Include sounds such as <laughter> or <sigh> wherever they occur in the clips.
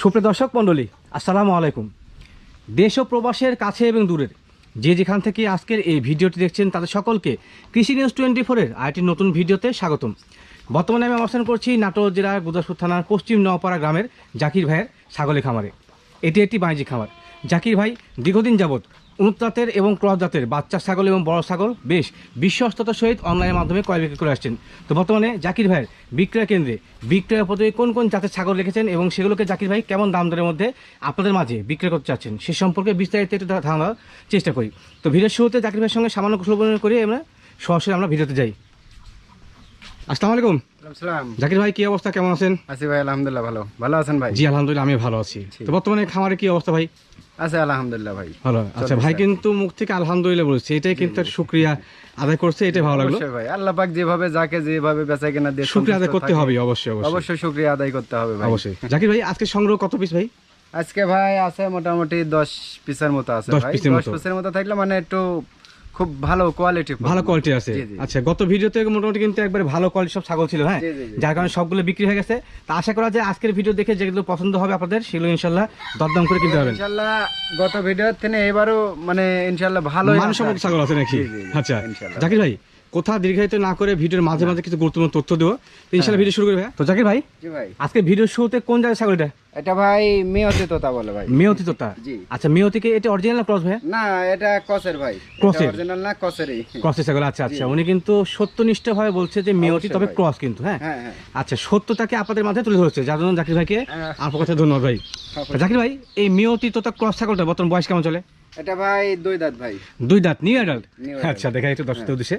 সুপ্রিয় দর্শক মণ্ডলী, আসসালামু আলাইকুম। দেশ ও প্রবাসের কাছে এবং দূরের যে যেখান থেকে আজকের এই ভিডিওটি দেখছেন তাদের সকলকে কৃষি নিউজ টোয়েন্টি ফোরের আরেকটি নতুন ভিডিওতে স্বাগতম। বর্তমানে আমি অবস্থান করছি নাটোর জেলার গুদাসপুর থানার পশ্চিম নওপাড়া গ্রামের জাকির ভাইয়ের ছাগলের খামারে। এটি একটি বাণিজ্যিক খামার। জাকির ভাই, দীর্ঘদিন যাবৎ উন্নত জাতের এবং ক্রস জাতের বাচ্চা ছাগল এবং বড় ছাগল বেশ বিশ্বস্ততার সহিত অনলাইনের মাধ্যমে ক্রয় বিক্রি করে আসছেন। তো বর্তমানে জাকির ভাইয়ের বিক্রয় কেন্দ্রে বিক্রয় পদ্ধতি কোন কোন জাতের ছাগল রেখেছেন এবং সেগুলোকে জাকির ভাই কেমন দাম দরের মধ্যে আপনাদের মাঝে বিক্রয় করতে চাচ্ছেন সে সম্পর্কে বিস্তারিত একটু ধারণার চেষ্টা করি। তো ভিডিওর শুরুতে জাকির ভাইয়ের সঙ্গে সামান্য কুশল করে আমরা সরাসরি আমরা ভিডিওতে যাই। আসসালামু আলাইকুম। জাকির ভাই কি অবস্থা? কেমন আছেন? আছি ভাই আলহামদুলিল্লাহ ভালো। ভালো আছেন ভাই? জি আলহামদুলিল্লাহ আমি ভালো আছি। তো বর্তমানে খামারে কি অবস্থা ভাই? আছে আলহামদুলিল্লাহ ভাই। ভালো। আচ্ছা ভাই কিন্তু মুখ থেকে আলহামদুলিল্লাহ বলছে। এটাই কিন্তু শুক্রিয়া আদায় করছে এটাই ভালো লাগল। ভাই আল্লাহ পাক যেভাবে যাকে যেভাবে বেচা কেনা দিয়ে শুক্রিয়া আদায় করতে হবে অবশ্যই অবশ্যই। অবশ্যই শুক্রিয়া আদায় করতে হবে ভাই। অবশ্যই। জাকির ভাই আজকে সংগ্রহ কত পিস ভাই? আজকে ভাই আছে মোটামুটি দশ পিসের মতো আছে ভাই। পিসের মতো থাকলে মানে একটু খুব ভালো কোয়ালিটি ভালো কোয়ালিটি আছে। আচ্ছা গত ভিডিওতে মোটামুটি কিন্তু একবারে ভালো কোয়ালিটি সব ছাগল ছিল হ্যাঁ। যার কারণে সবগুলো বিক্রি হয়ে গেছে। তা আশা করা যায় আজকের ভিডিও দেখে যেগুলো পছন্দ হবে আপনাদের সেগুলো ইনশাল্লাহ দরদাম করে কিনতে পারবেন। ইনশাল্লাহ গত ভিডিওর থেকে এবারও মানে ইনশাল্লাহ ভালো মানসম্মত ছাগল আছে নাকি? আচ্ছা জাকির ভাই কোথা দীর্ঘায়িত না করে ভিডিওর মাঝে মাঝে কিছু গুরুত্বপূর্ণ তথ্য দেবো। ইনশাল্লাহ ভিডিও শুরু করবে তো জাকির ভাই ভাই। আজকে ভিডিওর শুরুতে কোন জায়গায় ছাগল এটা? ভাই মেয়তে তোতা বলে ভাই। মেয়তি তোতা? জি। আচ্ছা মেয়তিকে এটা অরিজিনাল ক্রস ভাই না এটা কসের ভাই। ক্রসের? অরিজিনাল না কসেরই ক্রসের ছাগল আচ্ছা আচ্ছা। উনি কিন্তু সত্যনিষ্ঠ ভাবে বলছে যে মেয়তি তবে ক্রস কিন্তু হ্যাঁ? হ্যাঁ হ্যাঁ। আচ্ছা সত্যটাকে আপনাদের মাঝে তুলে ধরছে। যার জন্য জাকির ভাইকে হ্যাঁ। আপনার কাছে ধন্যবাদ ভাই। জাকির ভাই এই মেয়তি তোতা ক্রস ছাগলটা বর্তমান বয়স কেমন চলে? এটা ভাই দুই দাঁত ভাই। দুই দাঁত নিউ অ্যাডাল্ট আচ্ছা দেখা একটু দর্শকদের উদ্দেশ্যে।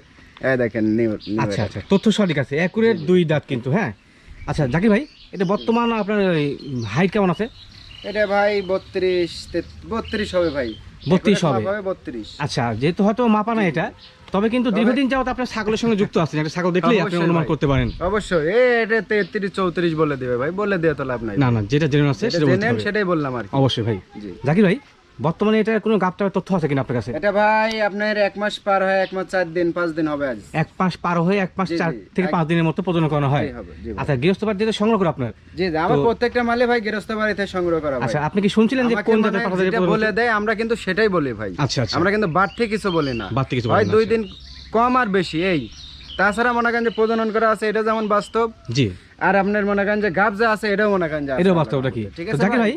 এই দেখেন নিউ নিউ আচ্ছা আচ্ছা তথ্য সঠিক আছে। একুরেট দুই দাঁত কিন্তু হ্যাঁ? আচ্ছা জাকির ভাই এটা বর্তমান আপনার হাইট কেমন আছে? এটা ভাই বত্রিশ বত্রিশ হবে ভাই। 32 হবে। বত্রিশ। আচ্ছা যেহেতু হয়তো মাপা না এটা তবে কিন্তু দীর্ঘদিন যাবত আপনার ছাগলের সঙ্গে যুক্ত আছেন। একটা ছাগল দেখলেই আপনি অনুমান করতে পারেন। অবশ্যই। এ এটা তেত্রিশ চৌত্রিশ বলে দেবে ভাই। বলে দিয়ে তো লাভ নাই। না না যেটা জেনে আছে। সেটাই বললাম আর অবশ্যই ভাই। জি। জাকির ভাই? বর্তমানে এটা কোনো গাপটার তথ্য আছে কিনা আপনার কাছে? এটা ভাই আপনার এক মাস পার হয় এক মাস চার দিন পাঁচ দিন হবে আজ। এক মাস পার হয়ে এক মাস চার থেকে পাঁচ দিনের মতো প্রজনন করানো হয়। ভাই। আচ্ছা গৃহস্থ বাড়িতে সংগ্রহ করে আপনার? জি আমার প্রত্যেকটা মালে ভাই গৃহস্থ বাড়িতে সংগ্রহ করা ভাই আচ্ছা আপনি কি শুনছিলেন যে কোন মানে জাতের পাঠা যেটা বলে দেয় আমরা কিন্তু সেটাই বলি ভাই। আচ্ছা আচ্ছা। আমরা কিন্তু বাড়তি কিছু বলি না। বাড়তি কিছু না, দুই আচ্ছা। দিন কম আর বেশি এই। তাছাড়া মনে করেন যে প্রজনন করা আছে এটা যেমন বাস্তব জি। আর আপনার মনে করেন যে গাব যা আছে এটাও মনে করেন যে এটাও বাস্তবটা কি ঠিক আছে ভাই? ভাই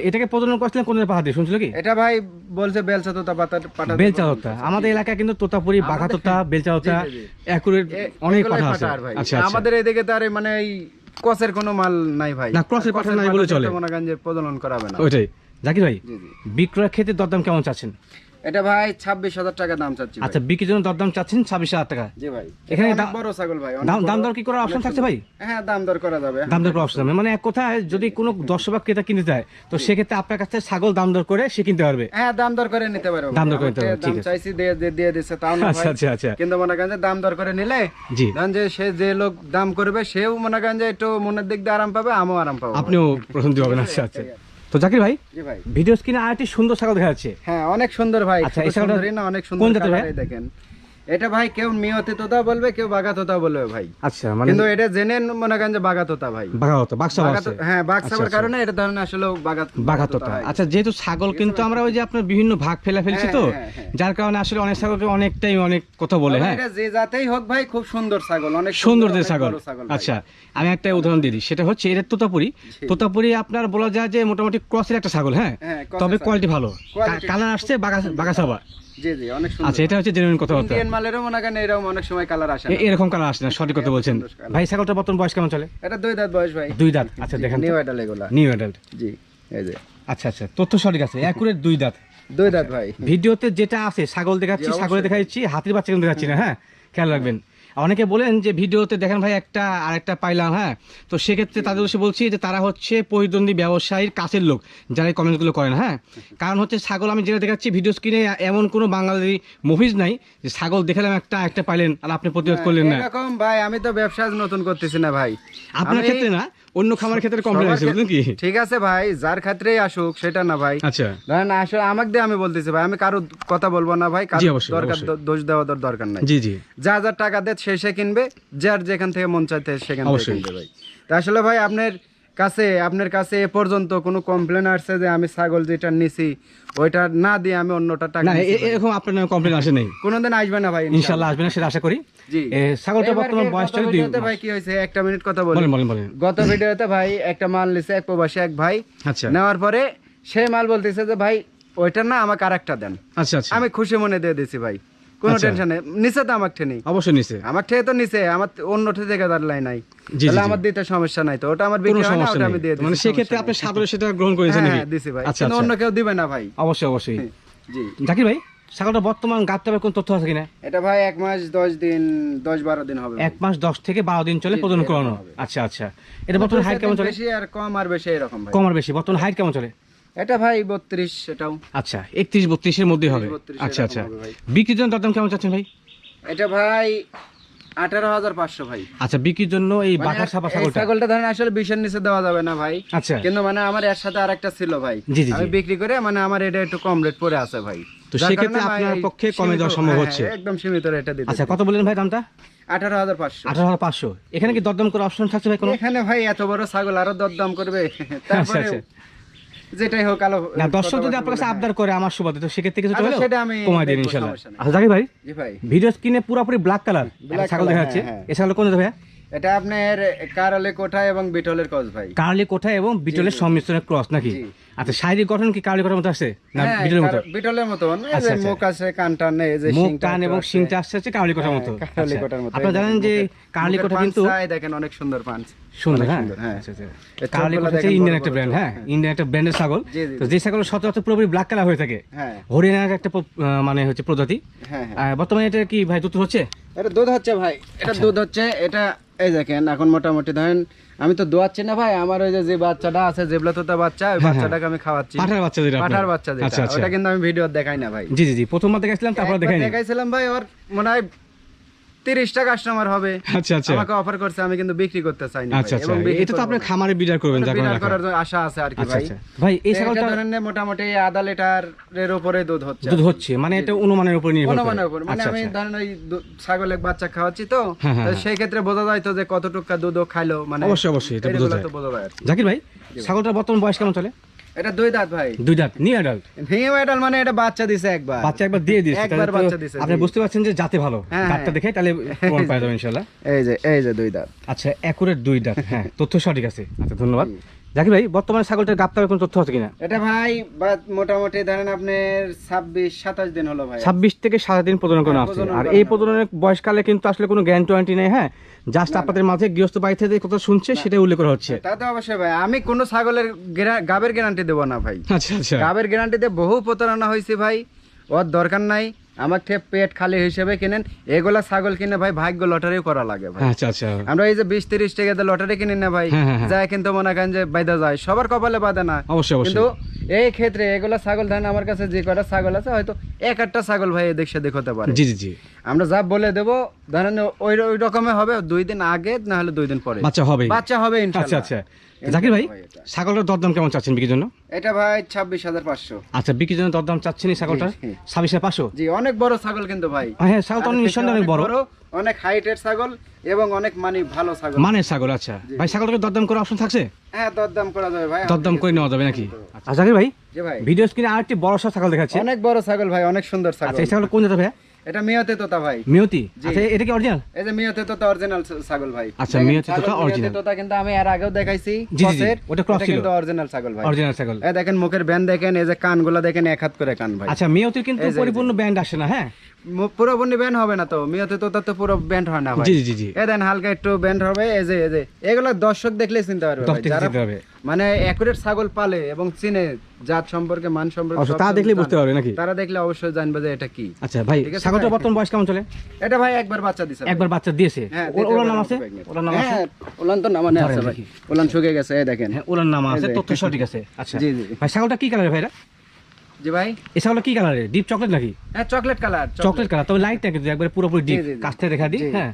এটাকে প্রজনন করছিলেন কোন পাহাড়? দিয়ে শুনছিল কি? এটা ভাই বলছে বেলচা তোতা পাতা পাটা বেলচা তোতা আমাদের এলাকায় কিন্তু তোতাপুরি বাঘা তোতা <laughs> বেলচা তোতা। অ্যাকুরেট অনেক কথা পাঠা আছে। আচ্ছা আচ্ছা। আমাদের এদিকে তো আর মানে এই কসের কোনো মাল নাই ভাই। না, ক্রসের পাঠা নাই বলে চলে। মনে করেন প্রজনন করাবে না। ওইটাই। জাকির ভাই বিক্রয় ক্ষেত্রে দরদাম কেমন চাচ্ছেন? এটা ভাই ছাব্বিশ হাজার টাকা দাম চাচ্ছি আচ্ছা বিক্রির জন্য দরদাম চাচ্ছেন ছাব্বিশ হাজার টাকা? জি ভাই। এখানে বড় ছাগল ভাই দাম দর কি করার অপশন থাকছে ভাই? হ্যাঁ দাম দর করা যাবে। দাম দর করার অপশন মানে কথায় যদি কোনো দর্শক বা ক্রেতা কিনতে চায় তো সেক্ষেত্রে আপনার কাছে ছাগল দাম দর করে সে কিনতে পারবে। হ্যাঁ দাম দর করে নিতে পারো দাম দর করে নিতে আমাকে পারো, ঠিক দাম আছে। চাইছি দিয়ে দিয়ে- তাও না আচ্ছা আচ্ছা আচ্ছা। কিন্তু মনে করেন যে দাম দর করে নিলে জি। ধরেন যে সে যে লোক দাম করবে সেও মনে করেন যে একটু মনের দিক দিয়ে আরাম পাবে আমিও আরাম পাবো আপনিও প্রশান্তি পাবেন। আচ্ছা আচ্ছা। তো জাকির ভাই ভাই। ভিডিও স্ক্রিনে আরেকটি সুন্দর ছাগল দেখা যাচ্ছে। হ্যাঁ অনেক সুন্দর ভাই আচ্ছা, এই ছাগলটা অনেক কোন সুন্দর জাতের ভাই? দেখেন। এটা ভাই কেউ মিয়তে তোতা বলবে কেউ বাগা তোতা বলবে ভাই। আচ্ছা মানে কিন্তু এটা জেনে মনে করেন যে বাগা তোতা ভাই। বাঘা বাগা আছে। হ্যাঁ বাঘ আচ্ছা, সাবার আচ্ছা। কারণে এটা ধরেন আসলে বাগা বাঘা তোতা আচ্ছা যেহেতু ছাগল কিন্তু আমরা ওই যে আপনার বিভিন্ন ভাগ ফেলা ফেলছি তো হ্যাঁ, হ্যাঁ, হ্যাঁ। যার কারণে আসলে অনেক ছাগলকে অনেকটাই অনেক কথা বলে হ্যাঁ? এটা যে জাতেই হোক ভাই খুব সুন্দর ছাগল অনেক সুন্দর যে ছাগল। আচ্ছা আমি একটা উদাহরণ দিয়ে দিই সেটা হচ্ছে এটা তোতাপুরি। তোতাপুরি আপনার বলা যায় যে মোটামুটি ক্রসের একটা ছাগল হ্যাঁ? হ্যাঁ, তবে কোয়ালিটি ভালো। কালার আসছে বাঘা বাঘাসাবা। জি জি অনেক সুন্দর আচ্ছা এটা হচ্ছে জেনুইন কথাবার্তা। ইন্ডিয়ান মালেরও মনে করেন এরকম অনেক সময় কালার আসে না। এরকম কালার আসে না সঠিক কথা বলছেন। ভাই ছাগলটা বর্তমান বয়স কেমন চলে? এটা দুই দাঁত বয়স ভাই। দুই দাঁত? আচ্ছা দেখেন। নিউ এগুলা। নিউ অ্যাডাল্ট জি এই যে। আচ্ছা আচ্ছা তথ্য সঠিক আছে। একুরেট দুই দাঁত। দুই দাঁত ভাই। ভিডিওতে যেটা আছে ছাগল দেখাচ্ছি ছাগল দেখাচ্ছি হাতির বাচ্চা কিন্তু দেখাচ্ছি না হ্যাঁ? খেয়াল রাখবেন। অনেকে বলেন যে ভিডিওতে দেখেন ভাই একটা আরেকটা পাইলাম হ্যাঁ? তো সেক্ষেত্রে তাদের উদ্দেশ্যে বলছি যে তারা হচ্ছে প্রতিদ্বন্দ্বী ব্যবসায়ীর কাছের লোক যারা এই কমেন্টগুলো করেন হ্যাঁ? কারণ হচ্ছে ছাগল আমি যেটা দেখাচ্ছি ভিডিও স্ক্রিনে এমন কোনো বাঙালি মুভিজ নাই যে ছাগল দেখালাম একটা একটা পাইলেন আর আপনি প্রতিরোধ করলেন না। এরকম ভাই আমি তো ব্যবসা নতুন করতেছি না ভাই। আপনার ক্ষেত্রে না অন্য খামার ক্ষেত্রে কমপ্লেন আছে বুঝলেন কি? ঠিক আছে ভাই যার ক্ষেত্রেই আসুক সেটা না ভাই। আচ্ছা। ধরেন আসলে আমাকে দিয়ে আমি বলতেছি ভাই আমি কারও কথা বলব না ভাই কারও দরকার দোষ দেওয়া দর- দরকার নাই। জি জি। যা যা টাকা দেয় সে সে কিনবে যার যেখান থেকে মন চাইতে সেখান থেকে কিনবে ভাই। তা আসলে ভাই আপনার কাছে আপনার কাছে এ পর্যন্ত কোনো কমপ্লেন আসছে যে আমি ছাগল যেটা নিছি ওইটা না দিয়ে আমি অন্যটা টাকা না। এরকম আপনার নামে কমপ্লেন আসে নেই। কোনোদিন আসবে না ভাই ইনশাল্লাহ আসবে না সেটা আশা করি। জি। ছাগলটা বর্তমান বয়স চলে দুই। ভাই কি হয়েছে? একটা মিনিট কথা বলি। বলেন বলেন বলেন। গত ভিডিওতে ভাই একটা মাল নিছে এক প্রবাসী এক ভাই। আচ্ছা। নেওয়ার পরে সে মাল বলতেছে যে ভাই ওইটা না আমাকে আরেকটা দেন। আচ্ছা আচ্ছা। আমি খুশি মনে দিয়ে দিছি ভাই। কোনো আচ্ছা। টেনশন নেই। নিচে তো আমার ঠেনি অবশ্যই নিচে। আমার ঠেয়ে তো নিচে আমার অন্য ঠে থেকে নাই। তাহলে আমার দিতে সমস্যা নাই তো ওটা আমার বিক্রি হয় না সমস্যা ওটা আমি দিয়ে মানে সেক্ষেত্রে আপনি সাদরে সেটা গ্রহণ করেছেন হ্যাঁ নাকি? হ্যাঁ, দিছি ভাই। আচ্ছা কিন্তু আচ্ছা। অন্য কেউ দিবে না ভাই। অবশ্যই অবশ্যই। জি। জাকির ভাই ছাগলটা বর্তমান গাবতে হবে কোন তথ্য আছে কিনা? এটা ভাই এক মাস দশ দিন দশ বারো দিন হবে এক মাস দশ থেকে বারো দিন চলে এরকম করানো। আচ্ছা আচ্ছা। এটা বর্তমান হাইট কেমন চলে? বেশি আর কম আর বেশি এরকম কম আর বেশি। বর্তমান হাইট কেমন চলে? এটা ভাই বত্রিশ এটাও। আচ্ছা একত্রিশ বত্রিশের মধ্যে হবে। আচ্ছা আচ্ছা। বিক্রির জন্য কেমন চাচ্ছেন ভাই? এটা ভাই আঠারো হাজার পাঁচশো ভাই। আচ্ছা বিক্রির জন্য এই মানে বাঘা ছাপা ছাগলটা? ছাগলটা ধরেন আসলে নিচে দেওয়া যাবে না ভাই। আচ্ছা। কিন্তু মানে আমার এর সাথে আরেকটা ছিল ভাই। আমি বিক্রি করে মানে আমার এটা একটু কম রেট পড়ে আছে ভাই। তো সেক্ষেত্রে আপনার পক্ষে কমে দেওয়া সম্ভব হ্যাঁ, হচ্ছে। একদম সীমিত রেটে দিতে আচ্ছা কত বললেন ভাই দামটা? আঠারো হাজার পাঁচশো। আঠারো হাজার পাঁচশো। এখানে কি দরদাম করে অপশন থাকছে ভাই এখানে ভাই এত বড় ছাগল আরও দরদাম করবে। তারপরে আচ্ছা। যেটাই হোক আলো না দর্শক যদি আপনার কাছে আবদার করে আমার সুবাদে তো সেক্ষেত্রে কিছু হলো চলে সেটা আমি কমাই দিন ইনশাআল্লাহ আচ্ছা জাকির ভাই হ্যাঁ। জি ভাই। ভিডিও স্ক্রিনে পুরোপুরি ব্ল্যাক কালার ছাগল দেখা যাচ্ছে। এছাড়া এ ছাগল কোন ভাইয়া? এটা আপনার কারলে কোঠা এবং বিটলের ক্রস ভাই। কারলে কোঠা এবং বিটলের সংমিশ্রণের ক্রস নাকি? জি। আচ্ছা শারীরিক গঠন কি মতো আছে? না হ্যাঁ, বিটলের মতো? বিটলের মতো আচ্ছা, যে আচ্ছা। মুখ আছে কান টান নেই যে মুখ কান এবং শিংটা আসছে হচ্ছে হ্যাঁ, মতো। আচ্ছা। মতো। আপনারা জানেন যে কোঠা কিন্তু দেখেন অনেক সুন্দর পাঞ্চ। সুন্দর হ্যাঁ? সুন্দর, হ্যাঁ। কোঠা হচ্ছে ইন্ডিয়ান একটা ব্র্যান্ড হ্যাঁ? ইন্ডিয়ান একটা ব্র্যান্ডের ছাগল। তো যে ছাগল সচরাচর পুরোপুরি ব্ল্যাক কালার হয়ে থাকে হ্যাঁ। হরিয়ানার একটা মানে হচ্ছে প্রজাতি। বর্তমানে এটা কি ভাই দুধ হচ্ছে? এটা দুধ হচ্ছে ভাই। এটা। দুধ হচ্ছে এটা এই দেখেন এখন মোটামুটি ধরেন আমি তো দোয়াচ্ছি না ভাই আমার ওই যে বাচ্চাটা আছে জেবলা তোতা বাচ্চা ওই হ্যাঁ, হ্যাঁ। বাচ্চাটাকে আমি খাওয়াচ্ছি। পাঠার বাচ্চা যেটা পাঠার বাচ্চা যেটা আচ্ছা আচ্ছা। ওটা কিন্তু আমি ভিডিও দেখাই না ভাই। জি জি জি প্রথমবার দেখাইছিলাম তারপর দেখাই দেখাইছিলাম ভাই ওর মনে হয় তিরিশটা কাস্টমার হবে। আচ্ছা আচ্ছা। আমাকে অফার করছে আমি কিন্তু বিক্রি করতে চাইনি আচ্ছা আচ্ছা। এটা তো আপনি খামারে বিডার করবেন করার আশা আছে আর কি আচ্ছা ভাই। আচ্ছা। ভাই এই ছাগলটা ধরেন মোটামুটি আধা লিটারের উপরে দুধ হচ্ছে দুধ হচ্ছে মানে এটা অনুমানের উপর নির্ভর অনুমানের উপর। মানে আচ্ছা আমি ধরেন ওই ছাগলের বাচ্চা খাওয়াচ্ছি তো হ্যাঁ, হ্যাঁ, হ্যাঁ। সেই ক্ষেত্রে বোঝা যায় তো যে কতটুকু দুধও খাইলো মানে অবশ্যই, অবশ্যই, এটা বোঝা যায়। জাকির ভাই। ছাগলটার বর্তমান বয়স কেমন চলে? এটা দুই দাঁত ভাই। দুই দাঁত নিউ অ্যাডাল্ট মানে এটা বাচ্চা দিছে একবার। বাচ্চা একবার দিয়ে দিয়েছে একবার বাচ্চা দিছে, আপনি বুঝতে পারছেন যে জাতে ভালো। হ্যাঁ, দাঁতটা হ্যাঁ। দেখে তাহলে প্রমাণ পাওয়া যাবে ইনশাল্লাহ। এই যে এই যে দুই দাঁত। আচ্ছা একুরেট দুই দাঁত হ্যাঁ তথ্য সঠিক আছে। আচ্ছা ধন্যবাদ। জাকির ভাই বর্তমানে ছাগলটার গাপ্তার কোনো তথ্য আছে কিনা? এটা ভাই মোটামুটি ধরেন আপনার ছাব্বিশ সাতাশ দিন হলো ভাই। ছাব্বিশ থেকে সাত দিন প্রজনন করা আছে আর এই। প্রজননের বয়সকালে কিন্তু আসলে কোনো গ্যারান্টি ওয়ারেন্টি নেই হ্যাঁ? জাস্ট আপনাদের মাঝে গৃহস্থ বাড়ি থেকে কথা শুনছে সেটা উল্লেখ করা হচ্ছে। তা তো অবশ্যই ভাই আমি কোনো ছাগলের গাবের গ্যারান্টি দেবো না ভাই। আচ্ছা আচ্ছা। গাবের গ্যারান্টিতে বহু প্রতারণা হয়েছে ভাই ওর দরকার নাই। আমাকে পেট খালি হিসেবে কিনেন। এগুলা ছাগল কিনে ভাই ভাগ্য লটারিও করা লাগে ভাই। আচ্ছা আচ্ছা। আমরা এই যে বিশ তিরিশ টাকাতে লটারি কিনি না ভাই হ্যাঁ, হ্যাঁ, হ্যাঁ। যায় কিন্তু মনে করেন যে বাইদা যায়। সবার কপালে বাঁধে না। অবশ্যই কিন্তু এই ক্ষেত্রে এগুলা ছাগল ধান আমার কাছে যে কটা ছাগল আছে হয়তো এক একটা ছাগল ভাই এদিক সেদিক হতে পারে। জি জি জি। আমরা যা বলে দেবো ধরেন ওই ওই রকমে হবে দুই দিন আগে না হলে দুই দিন পরে। বাচ্চা হবে বাচ্চা হবে আচ্ছা আচ্ছা। জাকির ভাই ছাগলটার দরদাম কেমন চাচ্ছেন বিক্রির জন্য? এটা ভাই ছাব্বিশ হাজার পাঁচশো। আচ্ছা বিক্রির জন্য দরদাম চাচ্ছেন এই ছাগলটা। ছাব্বিশ হাজার পাঁচশো? জি অনেক বড় ছাগল কিন্তু ভাই। হ্যাঁ ছাগল তো নিঃসন্দেহে অনেক বড়। অনেক হাইটের ছাগল এবং অনেক মানে ভালো ছাগল। মানের ছাগল আচ্ছা। ভাই ছাগলটাকে দরদাম করার অপশন থাকছে? হ্যাঁ দরদাম করা যাবে ভাই দরদাম করে নেওয়া যাবে নাকি? আচ্ছা জাকির ভাই জি ভাই। ভিডিও স্ক্রিনে আরেকটি বড় ছাগল দেখাচ্ছে। অনেক বড় ছাগল ভাই অনেক সুন্দর ছাগল। আচ্ছা এই ছাগল কোন জাতের ভাই এটা মিয়াতে তোতা ভাই। মিয়তি? আচ্ছা এটা কি অরিজিনাল এই যে মিয়াতে তোতা অরিজিনাল ছাগল ভাই। আচ্ছা, মিয়াতে তোতা অরিজিনাল। তোতা কিন্তু আমি এর আগেও দেখাইছি ক্রসের। ওটা ক্রস ছিল। কিন্তু অরিজিনাল ছাগল ভাই। অরিজিনাল ছাগল। এই দেখেন মুখের ব্যান্ড দেখেন এই যে কানগুলা দেখেন এক হাত করে কান ভাই। আচ্ছা মিয়তির কিন্তু। পরিপূর্ণ ব্যান্ড আসে না হ্যাঁ? পুরো বন্ডি ব্যান্ড হবে না তো? মিয়াতে তোতা তো পুরো ব্যান্ড হয় না ভাই। জি জি জি। এ দেন হালকা একটু ব্যান্ড হবে এই যে এই যে। এগুলো দর্শক দেখলে চিনতে পারবে যারা মানে একুরেট ছাগল পালে এবং চিনে জাত সম্পর্কে মান সম্পর্কে তা দেখলে বুঝতে পারবে নাকি? তারা দেখলে অবশ্যই জানবে যে এটা কি। আচ্ছা ভাই ভাই? বর্তমান বয়স কেমন চলে? এটা ভাই একবার বাচ্চা ভাই। একবার বাচ্চা দিয়েছে? হ্যাঁ, ওর- নাম আছে। ওর নাম আছে? উলান তো নামানে আছে ভাই। দেখি। উলান শুকিয়ে গেছে এই দেখেন। হ্যাঁ ওর নাম আছে তথ্য সঠিক আছে। আচ্ছা। জি, জি। ভাই ছাগলটা কি কালারের ভাইরা? জি ভাই। এই ছাগলটা কি কালারের ডিপ চকলেট নাকি? হ্যাঁ চকলেট কালার চকলেট কালার তবে লাইটটা কিন্তু একবার পুরোপুরি ডিপ জি, জি, জি। কাছ থেকে দেখা দিই হ্যাঁ?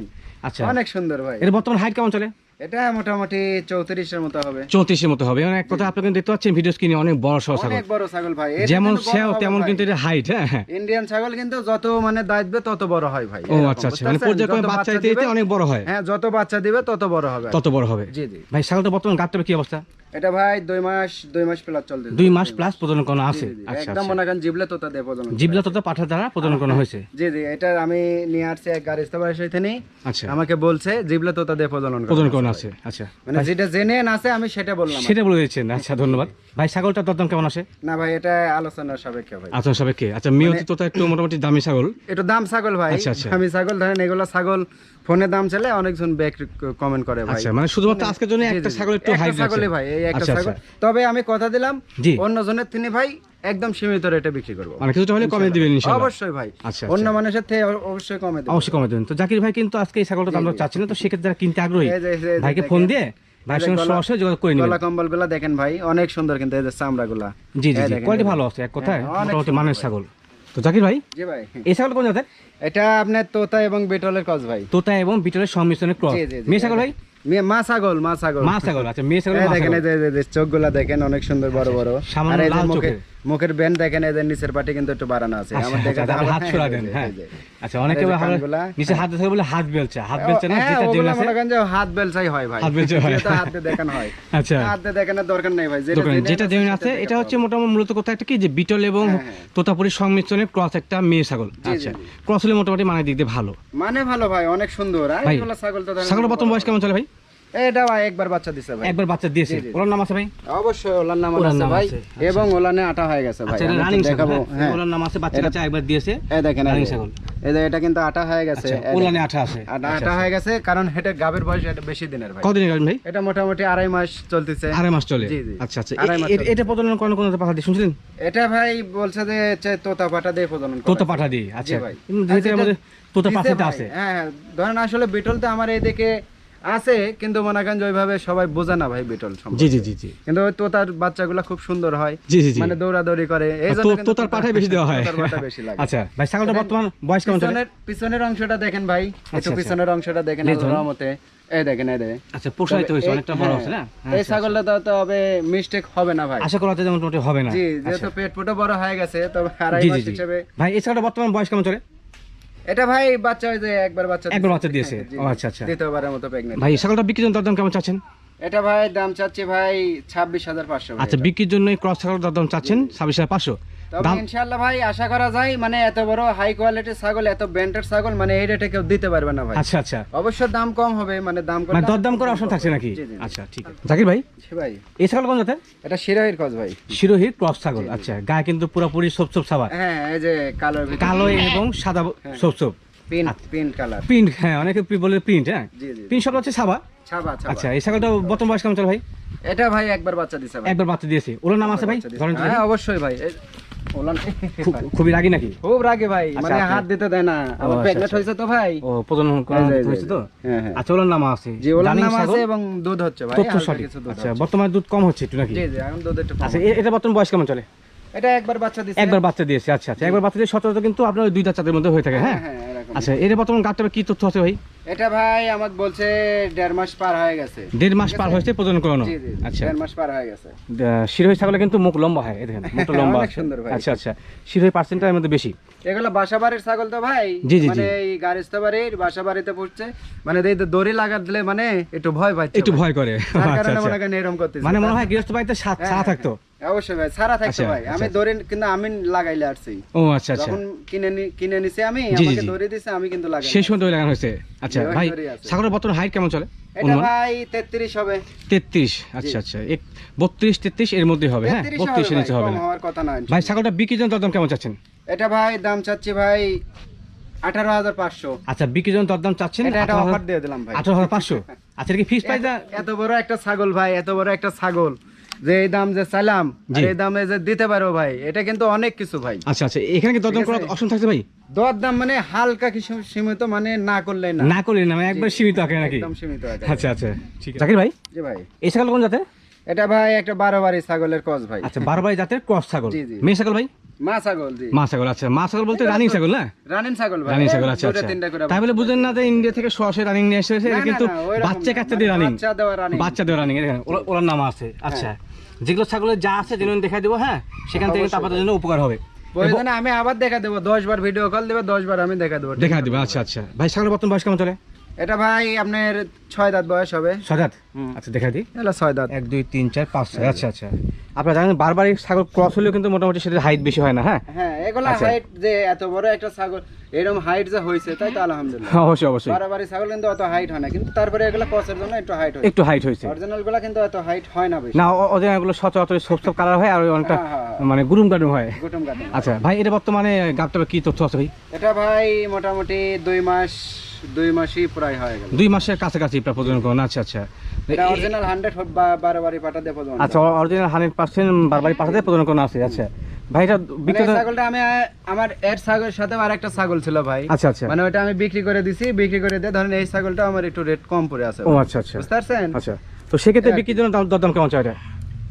আচ্ছা। অনেক সুন্দর ভাই। এর বর্তমান হাইট কেমন চলে? এটা মোটামুটি চৌত্রিশের মতো হবে। চৌত্রিশের মতো হবে। মানে এক কথা আপনি কিন্তু দেখতে পাচ্ছেন ভিডিও স্ক্রিনে অনেক বড় সহ ছাগল। অনেক বড় ছাগল ভাই। যেমন সেও তেমন কিন্তু এটা হাইট হ্যাঁ ইন্ডিয়ান ছাগল কিন্তু যত মানে দায়িত্ব তত বড় হয় ভাই। ও আচ্ছা আচ্ছা। মানে পর্যায়ক্রমে বাচ্চা দিতে অনেক বড় হয়। হ্যাঁ যত বাচ্চা দিবে তত বড় হবে। তত বড় হবে। জি জি। ভাই ছাগলটা বর্তমান কি অবস্থা? এটা ভাই দুই মাস দুই মাস প্লাস চলতে দুই মাস প্লাস প্রজনন আছে? আচ্ছা একদম মনে করেন জিবলে তোতা দিয়ে প্রজনন জিবলা তো পাঠা দ্বারা প্রজনন হয়েছে? জি জি এটা আমি নিয়ে আসছি এক গাড়ি সাথে আচ্ছা। আমাকে বলছে জিবলে তোতা দিয়ে প্রজনন প্রজনন আছে আচ্ছা। মানে যেটা জেনে আছে আমি সেটা বললাম সেটা বলে দিয়েছেন আচ্ছা ধন্যবাদ। ভাই ছাগলটার দরদাম কেমন আসে? না ভাই এটা আলোচনার সাপেক্ষে ভাই। আচ্ছা সাবেকে আচ্ছা মেয়তি তো একটু মোটামুটি দামি ছাগল। একটু দাম ছাগল ভাই। আচ্ছা, আচ্ছা। আমি ছাগল ধরেন এগুলো ছাগল ফোনে দাম চলে অনেকজন ব্যাক কমেন্ট করে ভাই। আচ্ছা মানে শুধুমাত্র আজকের জন্য একটা ছাগল একটু হাইট ছাগলই ভাই এই একটা আচ্ছা ছাগল। আচ্ছা তবে আমি কথা দিলাম জি। অন্য জনের তিনি ভাই একদম সীমিত রেটে বিক্রি করব। মানে কিছুটা হলে কমে দিবেন অবশ্যই ভাই। আচ্ছা, অন্য মানুষের থেকে অবশ্যই কমে দেবো। অবশ্যই কমে দেবেন। তো জাকির ভাই কিন্তু আজকে এই ছাগলটা আমরা চাচ্ছি না তো সেক্ষেত্রে যারা কিনতে আগ্রহী ভাইকে ফোন দিয়ে ভাইয়ের সঙ্গে সরাসরি যোগাযোগ করে নেবেন। গলা কম্বল দেখেন ভাই অনেক সুন্দর কিন্তু জি জি কোয়ালিটি ভালো আছে এক কথায় হ্যাঁ, অনেক মোটামুটি মানের ছাগল। তো জাকির ভাই জি ভাই এই ছাগল কোন জাতের? এটা আপনার তোতা এবং বেটলের কস ভাই। তোতা এবং বিটলের সংমিশ্রণের ক্রস। মেয়ে ছাগল ভাই? মা ছাগল মা ছাগল। মা ছাগল আচ্ছা মেয়ে ছাগল দেখেন এই যে- চোখগুলা চোখগুলা দেখেন অনেক সুন্দর বড় বড়। আর এই যে লাল মুখের ব্যান্ড দেখেন এদের নিচের পাটি কিন্তু একটু বাড়ানো আছে। আচ্ছা, আমার আচ্ছা, দেখে হাত ছড়া দেন হ্যাঁ। আচ্ছা অনেকে। নিচে হাত থাকে বলে হাত হাত না হ্যাঁ, যেটা আছে? মনে করেন যে হাত বেলচাই হয় ভাই। হাত হয়। হাত দিয়ে দেখানো হয়। আচ্ছা। হাত দিয়ে দেখানোর দরকার নেই ভাই যেটা যেটা আছে যেমন আছে এটা হচ্ছে মোটামুটি মূলত কথা একটা কি যে বিটল এবং হ্যাঁ, হ্যাঁ। সংমিশ্রণে ক্রস একটা মেয়ে ছাগল। আচ্ছা ক্রস হলে মোটামুটি মানে দিক দিয়ে ভালো। মানে ভালো ভাই অনেক সুন্দর। আর ছাগল তো ধরেন- প্রথম বয়স কেমন চলে ভাই? এটা ভাই একবার বাচ্চা দিছে ভাই। একবার বাচ্চা দিয়েছে। ওর নাম আছে ভাই? অবশ্যই ওলার নাম আছে ভাই। এবং ওলানে আটা হয়ে গেছে ভাই। আচ্ছা রানিং দেখাবো দেখাবো হ্যাঁ? ওর নাম আছে বাচ্চা কাচ্চা একবার দিয়েছে। এই দেখেন রানিং ছাগল। এই এটা কিন্তু আটা হয়ে গেছে। আচ্ছা ওলানে। আঠা আছে। আটা আচ্ছা, আটা হয়ে গেছে কারণ গাবের বয়স এটা বেশি দিনের ভাই। ভাই? এটা মোটামুটি আড়াই মাস চলতেছে। আড়াই মাস চলে? জি, জি। আচ্ছা আচ্ছা। এটা প্রজনন কোন কোন পাঠা দিয়ে শুনছিলেন? এটা ভাই বলছে যে তোতা পাটা দিয়ে প্রজনন। তোতা পাঠা দিয়ে আচ্ছা। ভাই। যেহেতু আচ্ছা, আমাদের তোতা আছে। হ্যাঁ হ্যাঁ। ধরেন আসলে বিটল তো আমার এইদিকে আছে কিন্তু মনে করেন যে ওইভাবে সবাই বোঝে না ভাই বিটল জি জি জি জি। কিন্তু ওই তোতার বাচ্চাগুলো খুব সুন্দর হয়। জি জি মানে দৌড়াদৌড়ি করে। এই জন্য তোতার পাঠাই বেশি দেওয়া হয়। তোতার বেশি লাগে। আচ্ছা ভাই ছাগলটা বর্তমান বয়স কেমন চলে পিছনের পিছনের অংশটা দেখেন ভাই। একটু আচ্ছা। পিছনের অংশটা দেখেন লেজ ধরুন। রহমতে। এই দেখেন এই দেখেন। আচ্ছা হয়েছে এই- অনেকটা বড় হ্যাঁ, হচ্ছে না? এই আচ্ছা, ছাগলটা তো তবে মিস্টেক হবে না ভাই। আশা করা যায় যেমন হবে না। জি আচ্ছা। যেহেতু পেট ফুটো বড় হয়ে গেছে তবে আড়াই মাস হিসেবে ভাই এই ছাগলটা বর্তমান বয়স কেমন চলে এটা ভাই বাচ্চা হয়েছে একবার বাচ্চা একবার বাচ্চা দিয়েছে? <laughs> ও আচ্ছা আচ্ছা। দ্বিতীয়বারের মতো প্রেগনেন্ট ভাই ছাগলটা বিক্রির জন্য দাম কেমন চাচ্ছেন? এটা ভাই দাম চাচ্ছে ভাই ছাব্বিশ হাজার পাঁচশো। আচ্ছা বিক্রির জন্য ক্রস ছাগল দাম চাচ্ছেন ছাব্বিশ হাজার পাঁচশো। তবে ইনশাআল্লাহ ভাই আশা করা যায় মানে এত বড় হাই কোয়ালিটির ছাগল এত ব্যান্ডের ছাগল মানে এই রেটে কেউ দিতে পারবে না ভাই। আচ্ছা আচ্ছা। অবশ্য দাম কম হবে মানে দাম কম মানে দরদাম করে অপশন থাকছে নাকি? জি, জি, জি। আচ্ছা ঠিক আছে। জাকির ভাই? ভাই। এই ছাগল কোন জাতের? এটা শিরোহির ভাই। শিরোহির ক্রস ছাগল আচ্ছা। গায়ে কিন্তু পুরোপুরি সাবা হ্যাঁ এই যে কালো কালো এবং সাদা soap pink pink colour print হ্যাঁ অনেকে বলে প্রিন্ট হ্যাঁ? প্রিন্ট সব হচ্ছে সাবা ছাবা ছাবা। আচ্ছা এই ছাগলটা বর্তমান বয়স কেমন চলে ভাই? এটা ভাই একবার বাচ্চা দিছে ভাই। একবার বাচ্চা দিয়েছে। ওর নাম আছে ভাই? ধরেন হ্যাঁ অবশ্যই ভাই। খুবই রাগি নাকি? খুব রাগে ভাই মানে আচ্ছা। হাত দিতে দেয় না আমার আচ্ছা, প্রেগনেন্ট আচ্ছা। তো ভাই। ও প্রজনন যে, যে, হয়েছে তো? হ্যাঁ হ্যাঁ। আচ্ছা ওর নাম আছে। জি ওলার নাম আছে এবং দুধ হচ্ছে ভাই তথ্য সঠিক। আচ্ছা বর্তমানে দুধ কম হচ্ছে একটু নাকি? জি জি এখন দুধ একটু আচ্ছা এটা বর্তমান বয়স কেমন চলে? এটা একবার বাচ্চা দিছে। একবার বাচ্চা দিয়েছে আচ্ছা আচ্ছা। একবার বাচ্চা দিয়ে সচরাচর কিন্তু আপনার দুইটা চাঁদের মধ্যে হয়ে থাকে হ্যাঁ হ্যাঁ? আচ্ছা এর বর্তমান গাছটা কি তথ্য আছে ভাই? এটা ভাই আমাকে বলছে দেড় মাস পার হয়ে গেছে। দেড় মাস পার হয়েছে প্রজনন করানো? আচ্ছা। দেড় মাস পার হয়ে গেছে। শিরোহী ছাগলে কিন্তু মুখ লম্বা হয় দেখেন মুখটা লম্বা। সুন্দর ভাই। আচ্ছা আচ্ছা। শিরোহী মধ্যে বেশি। এগুলো বাসা বাড়ির ছাগল তো ভাই জি, জি, মানে এই গারিস্তা বাড়ির বাসা বাড়িতে পড়ছে মানে এই দড়ি লাগা দিলে মানে একটু ভয় পাচ্ছে একটু ভয় করে। তার আচ্ছা কারণে আচ্ছা মনে করেন এরকম করতেছে। মানে মনে হয় গৃহস্থ বাড়িতে সাত হ্যাঁ, ছাড়া হ্যাঁ, থাকতো অবশ্যই ভাই সারা থাকতো আচ্ছা, ভাই। আমি আচ্ছা। দড়ি কিন্তু আমি লাগাইলে আসছি ও আচ্ছা আচ্ছা। যখন কিনে কিনে নিছি আমি আমাকে। দড়ি দিছে আমি কিন্তু লাগাই সময় দই লাগানো হয়েছে। আচ্ছা ভাই। বর্তমান হাইট কেমন চলে? এটা ভাই তেত্রিশ হবে। তেত্রিশ আচ্ছা আচ্ছা। এক বত্রিশ তেত্রিশ এর মধ্যে হবে হ্যাঁ? 33 বত্রিশের নিচে হবে না। হওয়ার কথা নয়। ভাই ছাগলটা বিক্রির জন্য দরদাম কেমন চাচ্ছেন? এটা ভাই দাম চাচ্ছি ভাই আঠারো হাজার পাঁচশো। আচ্ছা বিক্রির জন্য দরদাম চাচ্ছেন? এটা অফার দিয়ে দিলাম ভাই। আঠারো হাজার পাঁচশো? আচ্ছা কি ফিক্স প্রাইস এত- এত বড় একটা ছাগল ভাই এত বড় একটা ছাগল। যে এই দাম যে চাইলাম। এই দামে যে দিতে পারো ভাই এটা কিন্তু অনেক কিছু ভাই। আচ্ছা আচ্ছা এখানে কি দরদাম করার অপশন থাকছে ভাই? দর দাম মানে হালকা কিছু সীমিত মানে না করলে না। না করলেন না মানে একবার সীমিত আকারে নাকি? একদম সীমিত আকারে। আচ্ছা আচ্ছা ঠিক আছে। জাকির ভাই? জি ভাই। এই ছাগল কোন জাতের? এটা ভাই একটা বারো বাড়ি ছাগলের কস ভাই। আচ্ছা বারো বাই জাতের ক্রস ছাগল। মেয়ে ছাগল ভাই? মা ছাগল জি। মা ছাগল আচ্ছা মা ছাগল বলতে রানিং ছাগল না? রানিং ছাগল ভাই রানিং ছাগল আচ্ছা আচ্ছা। তাই বুঝেন না যে ইন্ডিয়া থেকে সরাসরি রানিং নিয়ে এসেছে কিন্তু বাচ্চা কাচ্চা দিয়ে রানিং। বাচ্চা দেওয়া রানিং। বাচ্চা দিয়ে রানিং ওর নাম আছে আচ্ছা। যেগুলো ছাগলের যা আছে যেন দেখা দেবো হ্যাঁ? সেখান থেকে আপনাদের জন্য উপকার হবে। আমি আবার দেখা দেবো দশ বার ভিডিও কল দেবে দশ বার আমি দেখা দেবো দেখা দেবো আচ্ছা আচ্ছা। ভাই ছাগলের বর্তমান বয়স কেমন চলে? এটা ভাই আপনার ছয় দাঁত বয়স হবে। সাজাত হুম। আচ্ছা দেখা দিই ছয় দাঁত। এক দুই তিন চার পাঁচ ছয়। আচ্ছা আচ্ছা। আপনারা জানেন বারবার এই ছাগল ক্রস হলেও কিন্তু মোটামুটি সেটার হাইট বেশি হয় না হ্যাঁ? হ্যাঁ এগুলো আচ্ছা। হাইট যে এত বড় একটা ছাগল এরকম হাইট যে হয়েছে তাই তো আলহামদুলিল্লাহ। অবশ্যই অবশ্যই। বাড়াবাড়ি ছাগল কিন্তু অত হাইট হয় না কিন্তু তারপরে এগুলো কসের জন্য একটু হাইট হয় একটু হাইট হয়েছে অরিজিনালগুলা কিন্তু এত হাইট হয় না বেশি। না এগুলো সচরাচর সব সব কালার হয় আর অনেকটা হ্যাঁ, হ্যাঁ, মানে গুরুম গাডুম হয়। গুটুম কাটুম আচ্ছা ভাই এটা বর্তমানে গাবটার কি তথ্য আছে ভাই? এটা ভাই মোটামুটি দুই মাস দুই মাসই প্রায় হয়ে গেল। দুই মাসের কাছাকাছি প্রায় প্রজনন করুন আচ্ছা আচ্ছা। অরিজিনাল হান্ড্রেড আচ্ছা অরিজিনাল হান্ড্রেড পার্সেন্ট বারবারই পাঠাতে প্রজনন করুন আছে আচ্ছা। মানে ছাগলটা আমি আমার এর ছাগলের সাথে আর একটা ছাগল ছিল ভাই। আচ্ছা আচ্ছা। মানে ওটা আমি বিক্রি করে দিছি বিক্রি করে দিয়ে ধরেন এই ছাগলটা আমার একটু রেট কম পড়ে আছে ও আচ্ছা আচ্ছা। বুঝতে পারছেন? আচ্ছা। তো সেক্ষেত্রে বিক্রির জন্য দাম- দরদাম কেমন চাই এটা?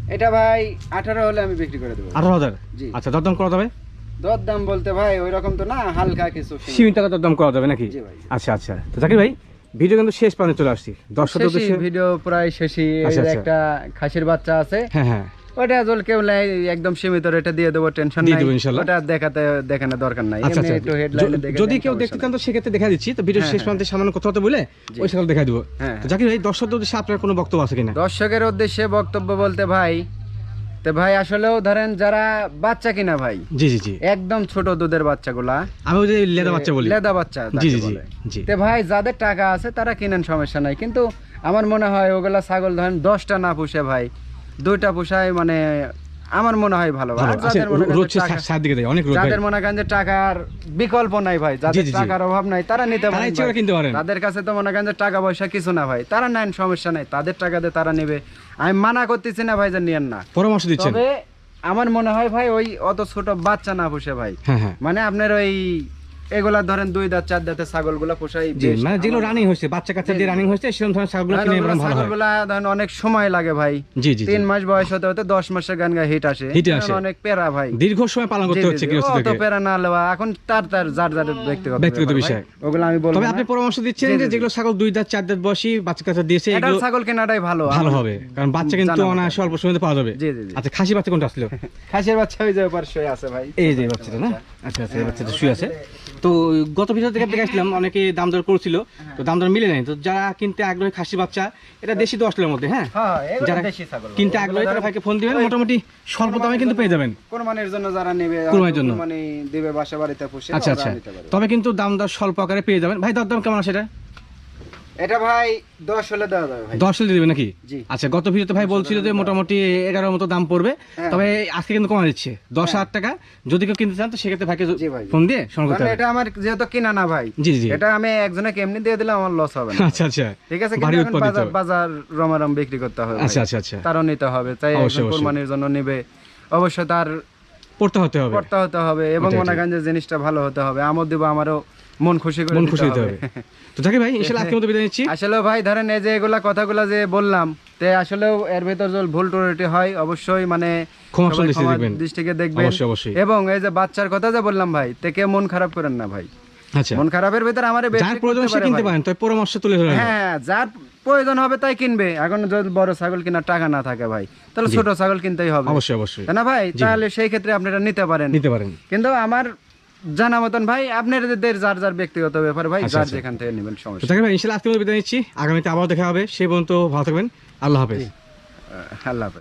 এটা ভাই আঠারো হলে আমি বিক্রি করে দেবো। আঠারো হাজার? আচ্ছা দরদাম করা যাবে দর দাম বলতে ভাই ওই রকম তো না হালকা কিছু সীমিত। টাকা দরদাম করা যাবে নাকি? আচ্ছা আচ্ছা। তো জাকির ভাই ভিডিও কিন্তু শেষ পর্যন্ত চলে আসছি। দর্শক ভিডিও প্রায় শেষই। আচ্ছা, আচ্ছা। একটা খাসির বাচ্চা আছে। হ্যাঁ হ্যাঁ। ওটা জল কেউ লাই একদম সীমিত রেটে দিয়ে দেবো টেনশন নাই। ওটা দেখাতে দেখানোর দরকার নাই। আচ্ছা একটু হেডলাইনে দেখে যদি কেউ দেখতে চান নাই। তো সেক্ষেত্রে দেখা দিচ্ছি। তো ভিডিও হ্যাঁ, শেষ হ্যাঁ। পর্যন্ত সামান্য কথা বলে ওই সকল দেখা দিব। হ্যাঁ, জাকির ভাই দর্শকদের উদ্দেশ্যে আপনার কোনো বক্তব্য আছে কিনা? দর্শকের উদ্দেশ্যে বক্তব্য বলতে ভাই তো ভাই আসলেও ধরেন যারা বাচ্চা কিনা ভাই জি জি জি। একদম ছোট দুধের বাচ্চাগুলা আমি ওই যে লেদা বাচ্চা বলি। লেদা বাচ্চা জি জি জি তে ভাই যাদের টাকা আছে তারা কিনেন সমস্যা নাই। কিন্তু আমার মনে হয় ওগুলা ছাগল ধরেন দশটা না পুষে ভাই দুইটা পুষায় মানে আমার মনে হয় ভালো। যাদের মনে করেন যে টাকার বিকল্প নাই ভাই যাদের। টাকার অভাব নাই তারা নিতে পারেন। তাদের কাছে তো মনে করেন যে টাকা পয়সা কিছু না ভাই তারা নেন সমস্যা নাই। তাদের টাকা দিয়ে তারা নেবে। আমি মানা করতেছি না ভাইজান নিয়ে নিয়েন না। পরামর্শ দিচ্ছেন। আমার মনে হয় ভাই ওই অত ছোট বাচ্চা না বসে ভাই। হ্যাঁ হ্যাঁ। মানে আপনার ওই এগুলা ধরেন দুই দাঁত চার দাঁতের ছাগলগুলা পোষাই মানে যেগুলো রানিং হয়েছে বাচ্চা কাচ্চা দিয়ে রানিং হয়েছে সেরকম ধরনের ছাগলগুলো ধরেন কিনে ওগুলা ভালো ছাগলগুলা ধরেন অনেক সময় লাগে ভাই। জি জি জি। তিন মাস বয়স হতে হতে দশ মাসের গান গা হিট আসে। হিটে আসে। অনেক পেরা ভাই। দীর্ঘ সময় পালন করতে হচ্ছে পেরা না লেওয়া এখন তার তার যার যার ব্যক্তিগত ব্যক্তিগত বিষয়। ওগুলো আমি বলব তবে আপনি পরামর্শ দিচ্ছেন যে যেগুলো ছাগল দুই দাঁত চার দাঁত বয়সী বাচ্চা কাচ্চা দিয়েছে এগুলো ছাগল কেনাটাই ভালো ভালো হবে। কারণ বাচ্চা কিন্তু অনায়াসে অল্প সময় পাওয়া যাবে। জি জি জি। আচ্ছা খাসি বাচ্চা কোনটা আসলো? খাসির বাচ্চা ওই যে পার্শ্বই আছে ভাই। এই যে বাচ্চাটা না? আচ্ছা আচ্ছা বাচ্চাটা শুয়ে আছে। তো গত ভিডিও থেকে দেখেছিলাম অনেকে দাম দর করছিল তো দাম দর মিলে নাই। তো যারা কিনতে আগ্রহী খাসি বাচ্চা এটা দেশি দশ মধ্যে হ্যাঁ? হ্যাঁ যারা কিনতে আগ্রহী তারা ভাইকে ফোন দিবেন মোটামুটি স্বল্প দামে কিন্তু পেয়ে যাবেন। কোরবানির জন্য যারা নেবে কোরবানির জন্য। মানে দেবে বাসা বাড়িতে পুষে আচ্ছা আচ্ছা। তবে কিন্তু দাম দর স্বল্প আকারে পেয়ে যাবেন। ভাই দর দাম কেমন আছে এটা? এটা ভাই দশ হলে দেওয়া যাবে ভাই। হলে দিবে নাকি? আচ্ছা গত ভিডিওতে ভাই বলছিল যে মোটামুটি এগারোর মতো দাম পড়বে। হ্যাঁ। তবে আজকে কিন্তু কমা দিচ্ছে। দশ হাজার টাকা। যদি কেউ কিনতে চান তো সেক্ষেত্রে ভাইকে ফোন দিয়ে সংগ্রহ করতে হবে। এটা আমার যেহেতু কিনা না ভাই জি জি এটা আমি একজনে কেমনি দিয়ে দিলে আমার লস হবে না। আচ্ছা আচ্ছা। ঠিক আছে কিন্তু এখন। বাজার বাজার রমারম বিক্রি করতে হবে। আচ্ছা আচ্ছা আচ্ছা। তারও নিতে হবে। তাই কোরবানির জন্য নিবে। অবশ্যই তার পড়তে হতে হবে। করতে হতে হবে এবং মনে। করেন যে জিনিসটা ভালো হতে হবে। আমদ দিব আমারও মন খুশি করে মন খুশি হতে হবে। তো ভাই মতো বিদায় নিচ্ছি। আসলে ভাই ধরেন এই যে এগুলা কথাগুলা যে বললাম তে আসলেও এর ভেতর ভুল ত্রুটি হয় অবশ্যই মানে। দৃষ্টিকে দেখবেন। অবশ্যই অবশ্যই। এবং এই যে বাচ্চার কথা যে বললাম ভাই তে মন খারাপ করেন না ভাই। আচ্ছা। মন খারাপের ভেতর আমার যার প্রয়োজন সে কিনতে পারেন তবে পরামর্শ তুলে ধরেন। হ্যাঁ যার প্রয়োজন হবে তাই কিনবে। এখন যদি বড় ছাগল কেনার টাকা না থাকে ভাই তাহলে ছোট ছাগল কিনতেই হবে। অবশ্যই অবশ্যই। না ভাই? তাহলে সেই ক্ষেত্রে আপনারা নিতে পারেন। নিতে পারেন। কিন্তু আমার জানা মতন ভাই আপনাদের যার যার ব্যক্তিগত ব্যাপার ভাই আচ্ছা, যার আচ্ছা। যেখান থেকে নেবেন সমস্যা। থাকবে ভাই ইনশাল্লাহ আজকে বিদায় নিচ্ছি। আগামীতে আবার দেখা হবে সেই পর্যন্ত ভালো থাকবেন। আল্লাহ হাফেজ। আল্লাহ হাফেজ।